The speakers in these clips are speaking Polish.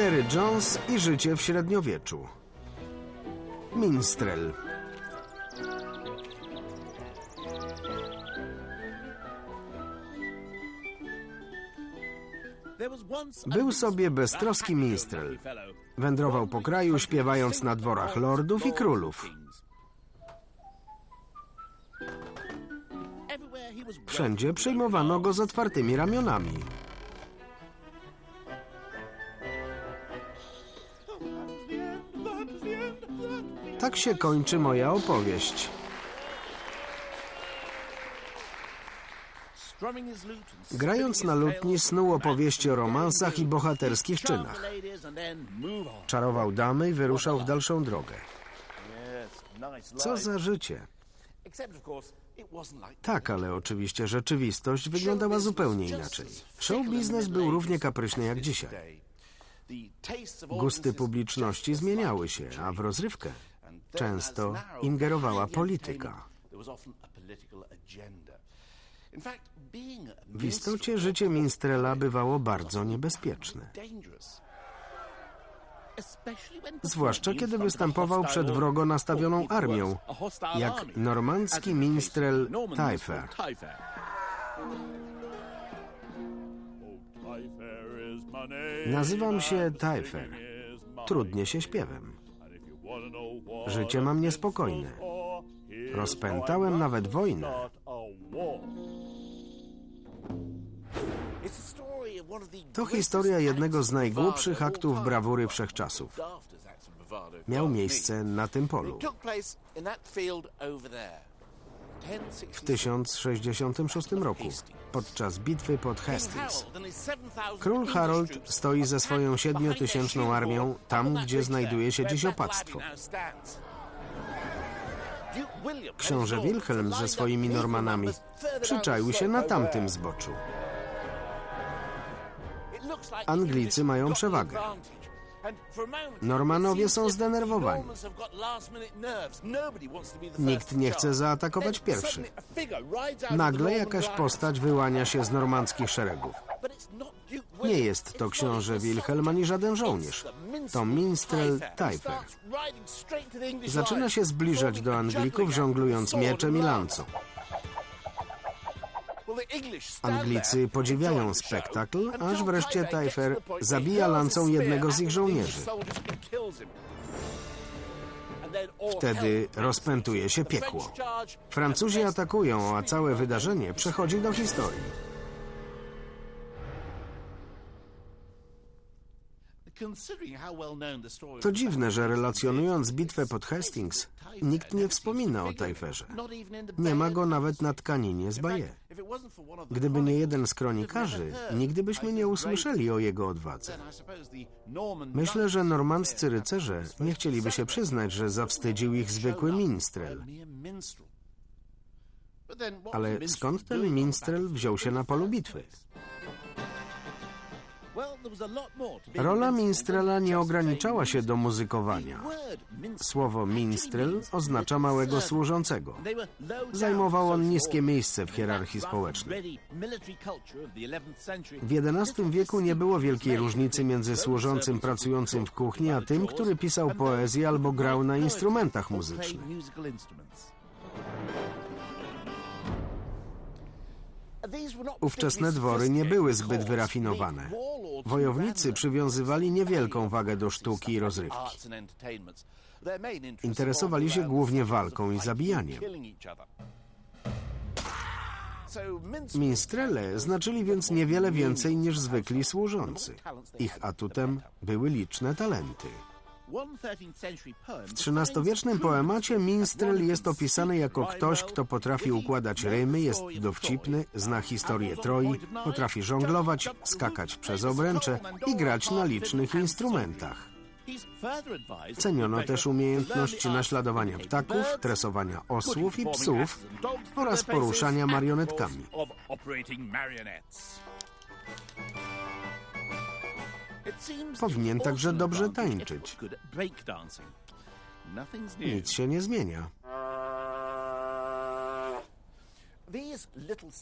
Terry Jones i życie w średniowieczu. Minstrel. Był sobie beztroski minstrel. Wędrował po kraju, śpiewając na dworach lordów i królów. Wszędzie przyjmowano go z otwartymi ramionami. Tak się kończy moja opowieść. Grając na lutni snuł opowieści o romansach i bohaterskich czynach. Czarował damy i wyruszał w dalszą drogę. Co za życie. Tak, ale oczywiście rzeczywistość wyglądała zupełnie inaczej. Show biznes był równie kapryśny jak dzisiaj. Gusty publiczności zmieniały się, a w rozrywkę często ingerowała polityka. W istocie życie minstrela bywało bardzo niebezpieczne. Zwłaszcza kiedy występował przed wrogo nastawioną armią, jak normandzki minstrel Tyfer. Nazywam się Tyfer. Trudnie się śpiewem. Życie mam niespokojne. Rozpętałem nawet wojnę. To historia jednego z najgłupszych aktów brawury wszechczasów. Miał miejsce na tym polu. W 1066 roku, podczas bitwy pod Hastings. Król Harold stoi ze swoją siedmiotysięczną armią tam, gdzie znajduje się dziś opactwo. Książę Wilhelm ze swoimi Normanami przyczaił się na tamtym zboczu. Anglicy mają przewagę. Normanowie są zdenerwowani. Nikt nie chce zaatakować pierwszy. Nagle jakaś postać wyłania się z normandzkich szeregów. Nie jest to książę Wilhelm ani żaden żołnierz. To minstrel Tyfer. Zaczyna się zbliżać do Anglików, żonglując mieczem i lancą. Anglicy podziwiają spektakl, aż wreszcie Tyfer zabija lancą jednego z ich żołnierzy. Wtedy rozpętuje się piekło. Francuzi atakują, a całe wydarzenie przechodzi do historii. To dziwne, że relacjonując bitwę pod Hastings, nikt nie wspomina o Tyferze. Nie ma go nawet na tkaninie z Baye. Gdyby nie jeden z kronikarzy, nigdy byśmy nie usłyszeli o jego odwadze. Myślę, że normandzcy rycerze nie chcieliby się przyznać, że zawstydził ich zwykły minstrel. Ale skąd ten minstrel wziął się na polu bitwy? Rola minstrela nie ograniczała się do muzykowania. Słowo minstrel oznacza małego służącego. Zajmował on niskie miejsce w hierarchii społecznej. W XI wieku nie było wielkiej różnicy między służącym pracującym w kuchni, a tym, który pisał poezję albo grał na instrumentach muzycznych. Ówczesne dwory nie były zbyt wyrafinowane. Wojownicy przywiązywali niewielką wagę do sztuki i rozrywki. Interesowali się głównie walką i zabijaniem. Minstrele znaczyli więc niewiele więcej niż zwykli służący. Ich atutem były liczne talenty. W XIII-wiecznym poemacie minstrel jest opisany jako ktoś, kto potrafi układać rymy, jest dowcipny, zna historię Troi, potrafi żonglować, skakać przez obręcze i grać na licznych instrumentach. Ceniono też umiejętności naśladowania ptaków, tresowania osłów i psów oraz poruszania marionetkami. Powinien także dobrze tańczyć. Nic się nie zmienia.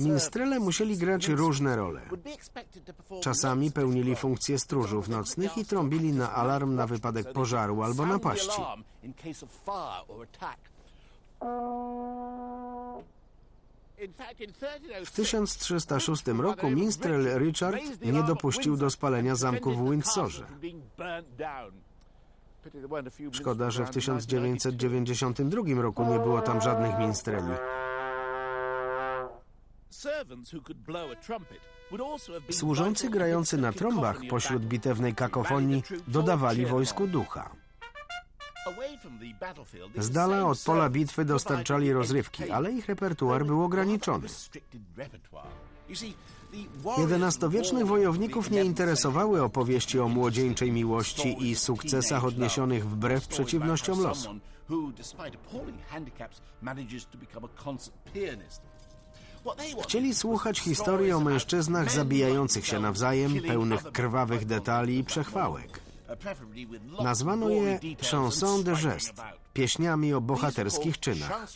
Minstrele musieli grać różne role. Czasami pełnili funkcje stróżów nocnych i trąbili na alarm na wypadek pożaru albo napaści. W 1306 roku minstrel Richard nie dopuścił do spalenia zamku w Windsorze. Szkoda, że w 1992 roku nie było tam żadnych minstreli. Służący grający na trąbach pośród bitewnej kakofonii dodawali wojsku ducha. Z dala od pola bitwy dostarczali rozrywki, ale ich repertuar był ograniczony. XI-wiecznych wojowników nie interesowały opowieści o młodzieńczej miłości i sukcesach odniesionych wbrew przeciwnościom losu. Chcieli słuchać historii o mężczyznach zabijających się nawzajem, pełnych krwawych detali i przechwałek. Nazwano je chansons de geste, pieśniami o bohaterskich czynach.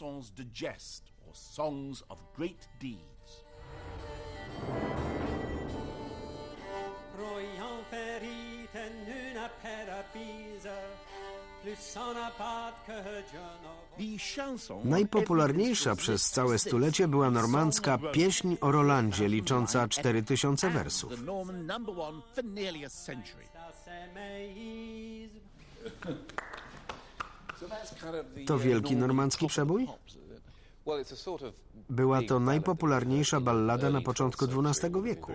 Najpopularniejsza przez całe stulecie była normandzka pieśń o Rolandzie, licząca 4000 wersów. To wielki normandzki przebój? Była to najpopularniejsza ballada na początku XII wieku.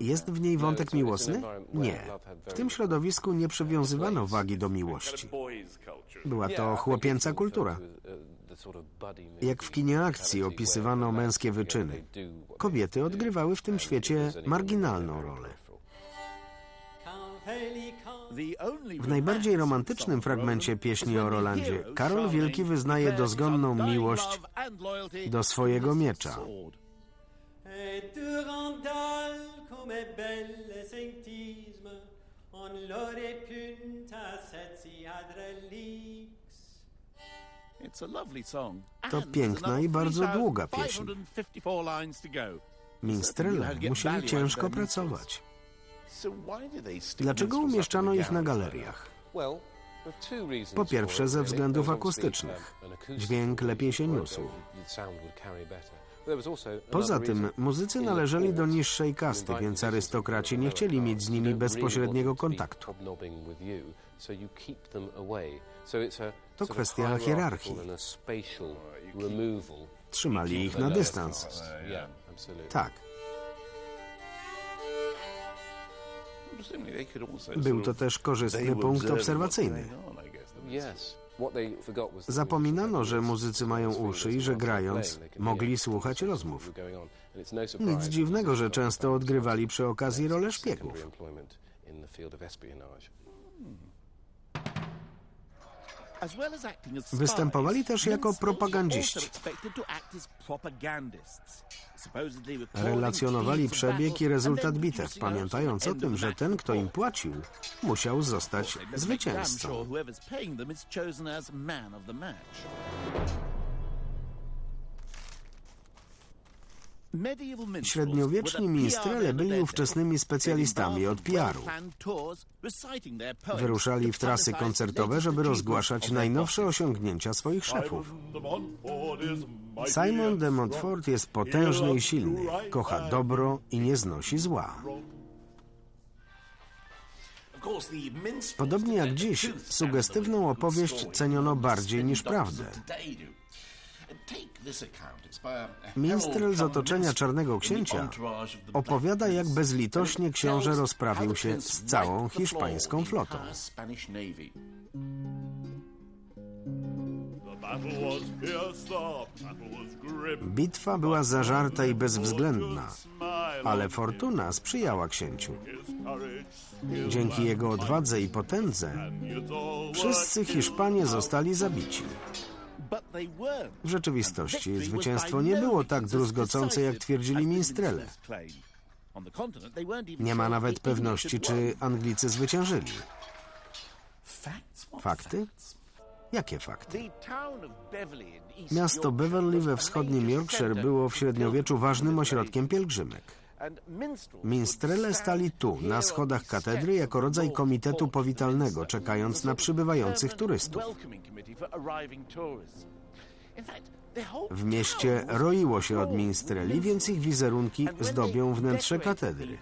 Jest w niej wątek miłosny? Nie. W tym środowisku nie przywiązywano wagi do miłości. Była to chłopięca kultura. Jak w kinie akcji opisywano męskie wyczyny. Kobiety odgrywały w tym świecie marginalną rolę. W najbardziej romantycznym fragmencie pieśni o Rolandzie Karol Wielki wyznaje dozgonną miłość do swojego miecza. on l'aurait adrelix. To piękna i bardzo długa pieśń. Minstrele musieli ciężko pracować. Dlaczego umieszczano ich na galeriach? Po pierwsze ze względów akustycznych. Dźwięk lepiej się niósł. Poza tym muzycy należeli do niższej kasty, więc arystokraci nie chcieli mieć z nimi bezpośredniego kontaktu. To kwestia hierarchii. Trzymali ich na dystans. Tak, był to też korzystny punkt obserwacyjny. Zapominano, że muzycy mają uszy i że grając mogli słuchać rozmów. Nic dziwnego, że często odgrywali przy okazji rolę szpiegów. Występowali też jako propagandziści. Relacjonowali przebieg i rezultat bitew, pamiętając o tym, że ten, kto im płacił, musiał zostać zwycięzcą. Średniowieczni minstrele byli ówczesnymi specjalistami od PR-u. Wyruszali w trasy koncertowe, żeby rozgłaszać najnowsze osiągnięcia swoich szefów. Simon de Montfort jest potężny i silny, kocha dobro i nie znosi zła. Podobnie jak dziś, sugestywną opowieść ceniono bardziej niż prawdę. Minstrel z otoczenia Czarnego Księcia opowiada, jak bezlitośnie książę rozprawił się z całą hiszpańską flotą. Bitwa była zażarta i bezwzględna, ale fortuna sprzyjała księciu. Dzięki jego odwadze i potędze wszyscy Hiszpanie zostali zabici. W rzeczywistości zwycięstwo nie było tak druzgocące, jak twierdzili minstrele. Nie ma nawet pewności, czy Anglicy zwyciężyli. Fakty? Jakie fakty? Miasto Miasto Beverly we wschodnim Yorkshire było w średniowieczu ważnym ośrodkiem pielgrzymek. Minstrele stali tu, na schodach katedry, jako rodzaj komitetu powitalnego, czekając na przybywających turystów. W mieście roiło się od minstreli, więc ich wizerunki zdobią wnętrze katedry.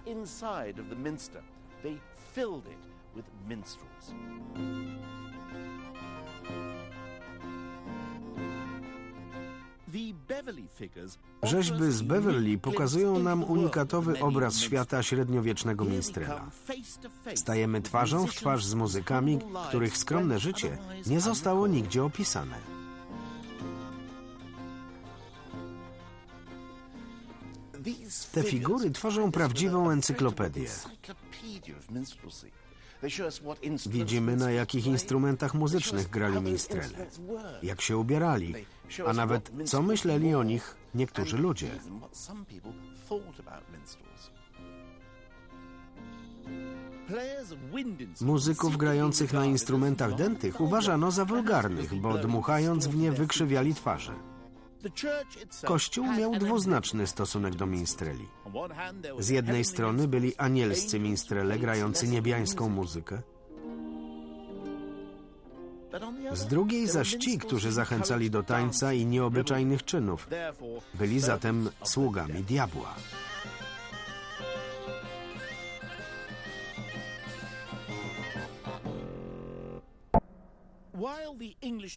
Rzeźby z Beverly pokazują nam unikatowy obraz świata średniowiecznego minstrela. Stajemy twarzą w twarz z muzykami, których skromne życie nie zostało nigdzie opisane. Te figury tworzą prawdziwą encyklopedię. Widzimy, na jakich instrumentach muzycznych grali minstrele, jak się ubierali, a nawet co myśleli o nich niektórzy ludzie. Muzyków grających na instrumentach dętych uważano za wulgarnych, bo dmuchając w nie wykrzywiali twarze. Kościół miał dwuznaczny stosunek do minstreli. Z jednej strony byli anielscy minstrele grający niebiańską muzykę, z drugiej zaś ci, którzy zachęcali do tańca i nieobyczajnych czynów, byli zatem sługami diabła.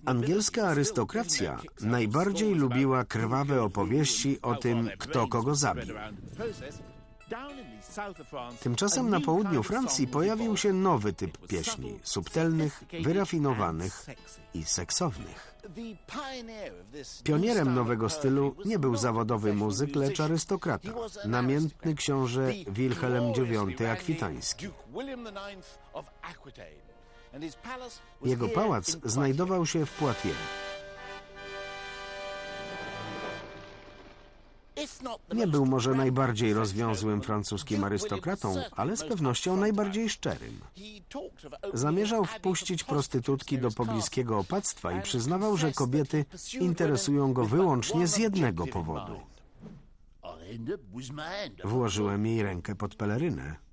Angielska arystokracja najbardziej lubiła krwawe opowieści o tym, kto kogo zabił. Tymczasem na południu Francji pojawił się nowy typ pieśni, subtelnych, wyrafinowanych i seksownych. Pionierem nowego stylu nie był zawodowy muzyk, lecz arystokrata, namiętny książę Wilhelm IX Akwitański. Jego pałac znajdował się w Poitiers. Nie był może najbardziej rozwiązłym francuskim arystokratą, ale z pewnością najbardziej szczerym. Zamierzał wpuścić prostytutki do pobliskiego opactwa i przyznawał, że kobiety interesują go wyłącznie z jednego powodu. Włożyłem jej rękę pod pelerynę.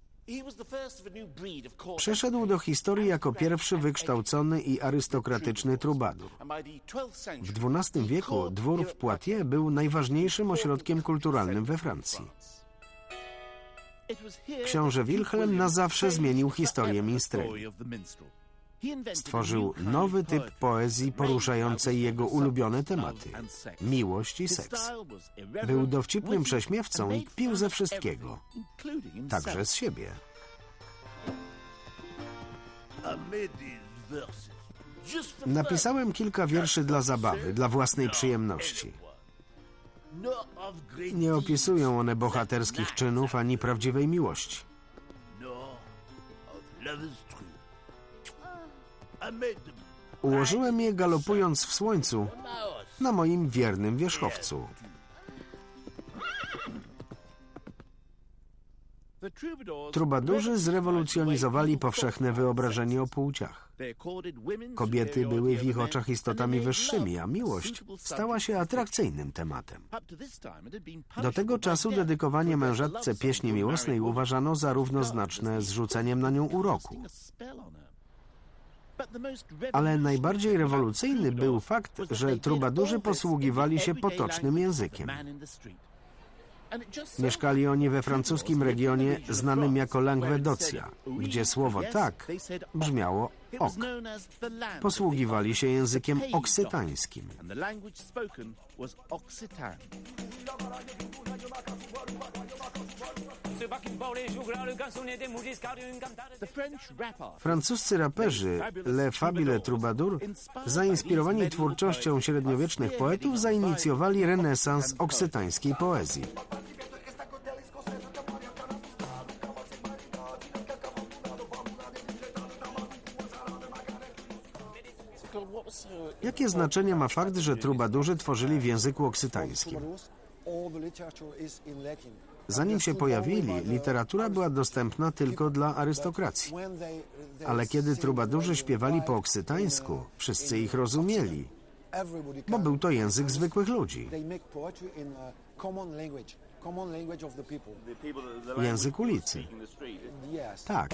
Przeszedł do historii jako pierwszy wykształcony i arystokratyczny trubadur. W XII wieku dwór w Poitiers był najważniejszym ośrodkiem kulturalnym we Francji. Książę Wilhelm na zawsze zmienił historię minstreli. Stworzył nowy typ poezji poruszającej jego ulubione tematy miłość i seks. Był dowcipnym prześmiewcą i kpił ze wszystkiego, także z siebie. Napisałem kilka wierszy dla zabawy, dla własnej przyjemności. Nie opisują one bohaterskich czynów ani prawdziwej miłości. Ułożyłem je galopując w słońcu na moim wiernym wierzchowcu. Trubadurzy zrewolucjonizowali powszechne wyobrażenie o płciach. Kobiety były w ich oczach istotami wyższymi, a miłość stała się atrakcyjnym tematem. Do tego czasu dedykowanie mężatce pieśni miłosnej uważano za równoznaczne z rzuceniem na nią uroku. Ale najbardziej rewolucyjny był fakt, że trubadurzy posługiwali się potocznym językiem. Mieszkali oni we francuskim regionie znanym jako Languedocia, gdzie słowo tak brzmiało ok. Posługiwali się językiem oksytańskim. Francuscy raperzy Le Fabile Troubadour, zainspirowani twórczością średniowiecznych poetów, zainicjowali renesans oksytańskiej poezji. Jakie znaczenie ma fakt, że trubadurzy tworzyli w języku oksytańskim? Zanim się pojawili, literatura była dostępna tylko dla arystokracji. Ale kiedy trubadurzy śpiewali po oksytańsku, wszyscy ich rozumieli, bo był to język zwykłych ludzi. Język ulicy. Tak.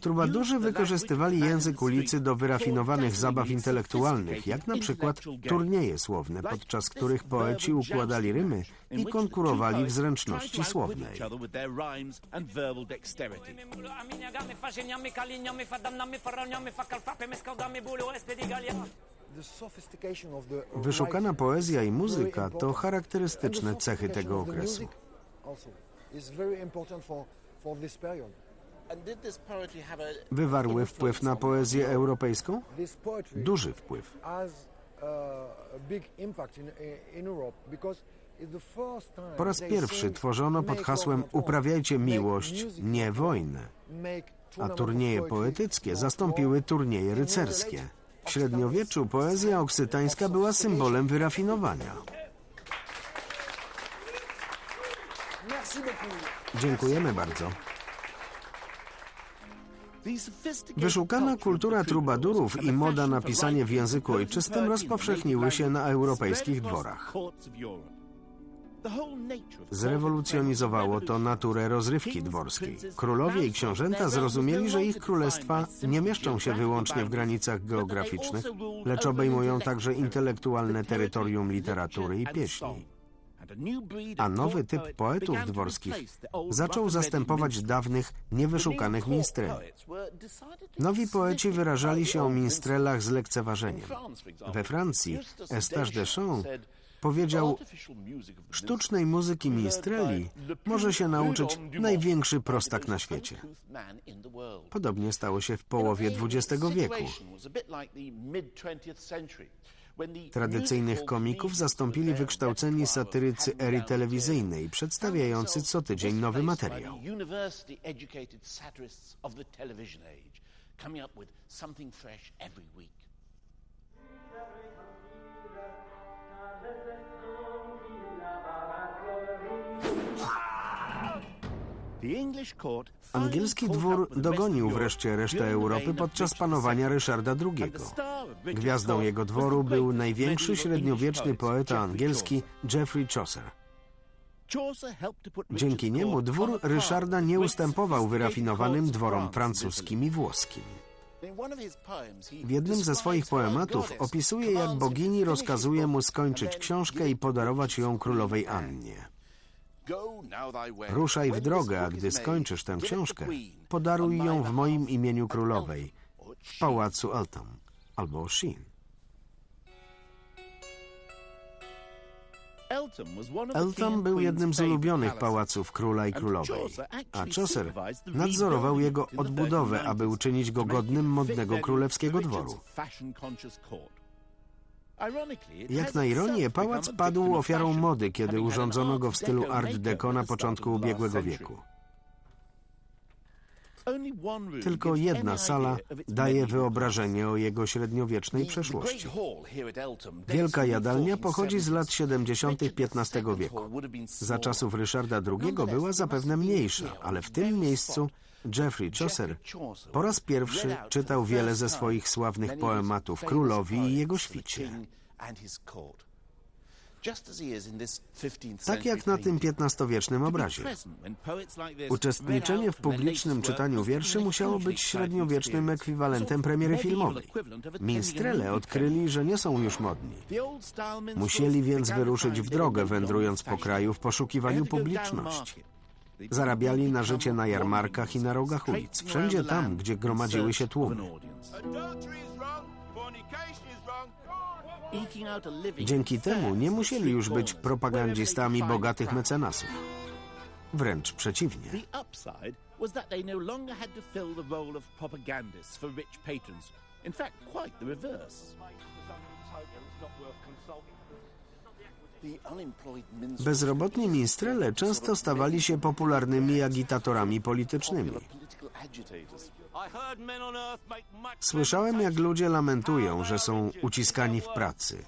Trubadurzy wykorzystywali język ulicy do wyrafinowanych zabaw intelektualnych, jak na przykład turnieje słowne, podczas których poeci układali rymy i konkurowali w zręczności słownej. Wyszukana poezja i muzyka to charakterystyczne cechy tego okresu. Wywarły wpływ na poezję europejską? Duży wpływ. Po raz pierwszy tworzono pod hasłem Uprawiajcie miłość, nie wojnę. A turnieje poetyckie zastąpiły turnieje rycerskie. W średniowieczu poezja oksytańska była symbolem wyrafinowania. Dziękujemy bardzo. Wyszukana kultura trubadurów i moda na pisanie w języku ojczystym rozpowszechniły się na europejskich dworach. Zrewolucjonizowało to naturę rozrywki dworskiej. Królowie i książęta zrozumieli, że ich królestwa nie mieszczą się wyłącznie w granicach geograficznych, lecz obejmują także intelektualne terytorium literatury i pieśni. A nowy typ poetów dworskich zaczął zastępować dawnych, niewyszukanych minstreli. Nowi poeci wyrażali się o minstrelach z lekceważeniem. We Francji Eustache Deschamps powiedział, sztucznej muzyki minstreli może się nauczyć największy prostak na świecie. Podobnie stało się w połowie XX wieku. Tradycyjnych komików zastąpili wykształceni satyrycy ery telewizyjnej, przedstawiający co tydzień nowy materiał. Angielski dwór dogonił wreszcie resztę Europy podczas panowania Ryszarda II. Gwiazdą jego dworu był największy średniowieczny poeta angielski Geoffrey Chaucer. Dzięki niemu dwór Ryszarda nie ustępował wyrafinowanym dworom francuskim i włoskim. W jednym ze swoich poematów opisuje, jak bogini rozkazuje mu skończyć książkę i podarować ją królowej Annie. Ruszaj w drogę, a gdy skończysz tę książkę, podaruj ją w moim imieniu królowej w pałacu Eltham albo Sheen. Eltham był jednym z ulubionych pałaców króla i królowej, a Chaucer nadzorował jego odbudowę, aby uczynić go godnym modnego królewskiego dworu. Jak na ironię, pałac padł ofiarą mody, kiedy urządzono go w stylu Art Deco na początku ubiegłego wieku. Tylko jedna sala daje wyobrażenie o jego średniowiecznej przeszłości. Wielka jadalnia pochodzi z lat 70. XV wieku. Za czasów Ryszarda II była zapewne mniejsza, ale w tym miejscu Geoffrey Chaucer po raz pierwszy czytał wiele ze swoich sławnych poematów królowi i jego świcie. Tak jak na tym XV-wiecznym obrazie. Uczestniczenie w publicznym czytaniu wierszy musiało być średniowiecznym ekwiwalentem premiery filmowej. Minstrele odkryli, że nie są już modni. Musieli więc wyruszyć w drogę, wędrując po kraju w poszukiwaniu publiczności. Zarabiali na życie na jarmarkach i na rogach ulic, wszędzie tam, gdzie gromadziły się tłumy. Dzięki temu nie musieli już być propagandzistami bogatych mecenasów. Wręcz przeciwnie. Bezrobotni minstrele często stawali się popularnymi agitatorami politycznymi. Słyszałem, jak ludzie lamentują, że są uciskani w pracy.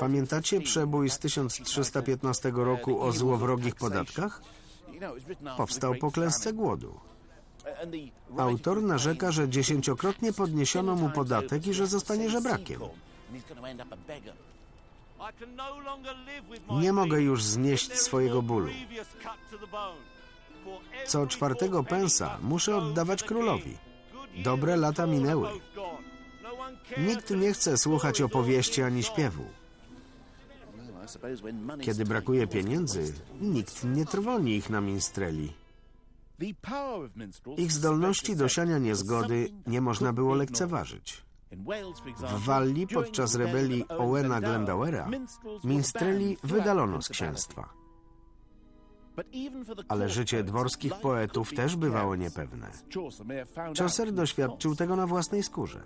Pamiętacie przebój z 1315 roku o złowrogich podatkach? Powstał po klęsce głodu. Autor narzeka, że dziesięciokrotnie podniesiono mu podatek i że zostanie żebrakiem. Nie mogę już znieść swojego bólu. Co czwartego pensa muszę oddawać królowi. Dobre lata minęły. Nikt nie chce słuchać opowieści ani śpiewu. Kiedy brakuje pieniędzy, nikt nie trwoni ich na minstreli. Ich zdolności do siania niezgody nie można było lekceważyć. W Walli podczas rebelii Owena Glendowera minstreli wydalono z księstwa. Ale życie dworskich poetów też bywało niepewne. Chaucer doświadczył tego na własnej skórze.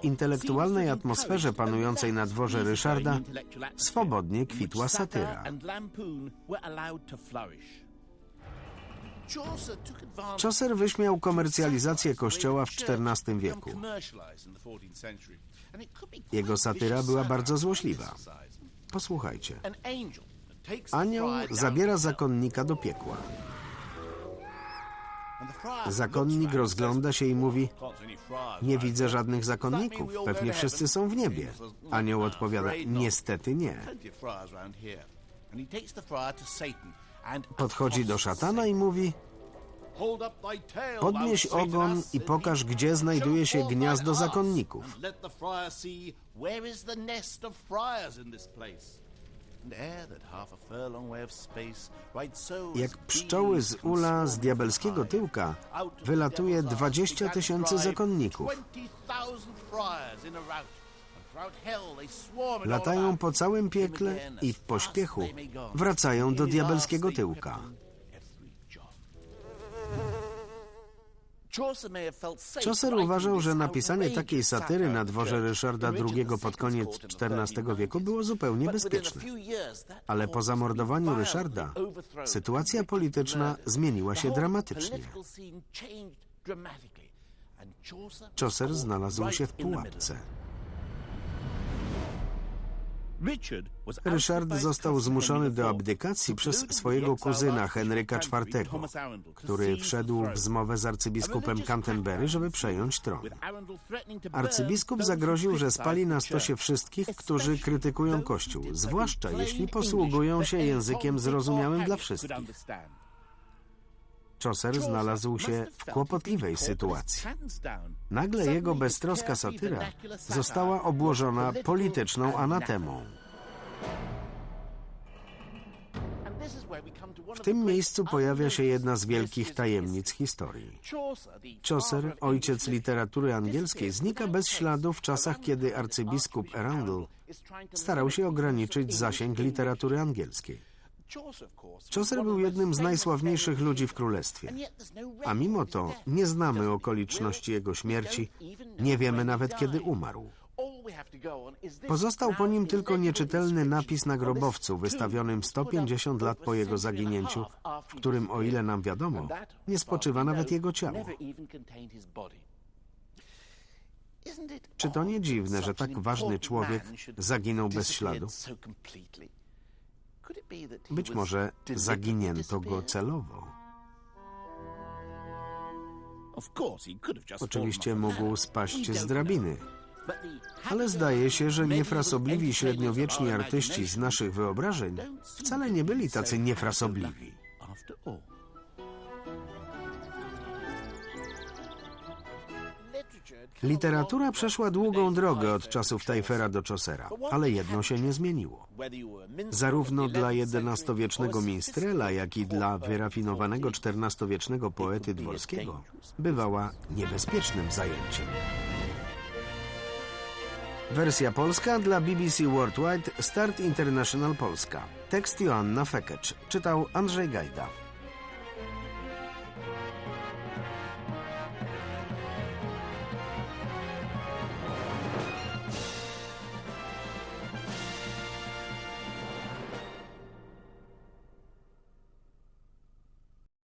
W intelektualnej atmosferze panującej na dworze Ryszarda swobodnie kwitła satyra. Chaucer wyśmiał komercjalizację kościoła w XIV wieku. Jego satyra była bardzo złośliwa. Posłuchajcie. Anioł zabiera zakonnika do piekła. Zakonnik rozgląda się i mówi: Nie widzę żadnych zakonników, pewnie wszyscy są w niebie. Anioł odpowiada: Niestety nie. Podchodzi do szatana i mówi: Podnieś ogon i pokaż, gdzie znajduje się gniazdo zakonników. Jak pszczoły z ula z diabelskiego tyłka wylatuje 20 tysięcy zakonników. Latają po całym piekle i w pośpiechu wracają do diabelskiego tyłka. Chaucer uważał, że napisanie takiej satyry na dworze Ryszarda II pod koniec XIV wieku było zupełnie bezpieczne. Ale po zamordowaniu Ryszarda sytuacja polityczna zmieniła się dramatycznie. Chaucer znalazł się w pułapce. Ryszard został zmuszony do abdykacji przez swojego kuzyna Henryka IV, który wszedł w zmowę z arcybiskupem Canterbury, żeby przejąć tron. Arcybiskup zagroził, że spali na stosie wszystkich, którzy krytykują Kościół, zwłaszcza jeśli posługują się językiem zrozumiałym dla wszystkich. Chaucer znalazł się w kłopotliwej sytuacji. Nagle jego beztroska satyra została obłożona polityczną anatemą. W tym miejscu pojawia się jedna z wielkich tajemnic historii. Chaucer, ojciec literatury angielskiej, znika bez śladu w czasach, kiedy arcybiskup Arundel starał się ograniczyć zasięg literatury angielskiej. Chaucer był jednym z najsławniejszych ludzi w królestwie. A mimo to nie znamy okoliczności jego śmierci, nie wiemy nawet kiedy umarł. Pozostał po nim tylko nieczytelny napis na grobowcu wystawionym 150 lat po jego zaginięciu, w którym, o ile nam wiadomo, nie spoczywa nawet jego ciało. Czy to nie dziwne, że tak ważny człowiek zaginął bez śladu? Być może zaginięto go celowo. Oczywiście mógł spaść z drabiny. Ale zdaje się, że niefrasobliwi średniowieczni artyści z naszych wyobrażeń wcale nie byli tacy niefrasobliwi. Literatura przeszła długą drogę od czasów Tajfera do Chaucera, ale jedno się nie zmieniło. Zarówno dla XI-wiecznego minstrela, jak i dla wyrafinowanego XIV-wiecznego poety dworskiego bywała niebezpiecznym zajęciem. Wersja polska dla BBC Worldwide Start International Polska. Tekst Joanna Fekecz. Czytał Andrzej Gajda.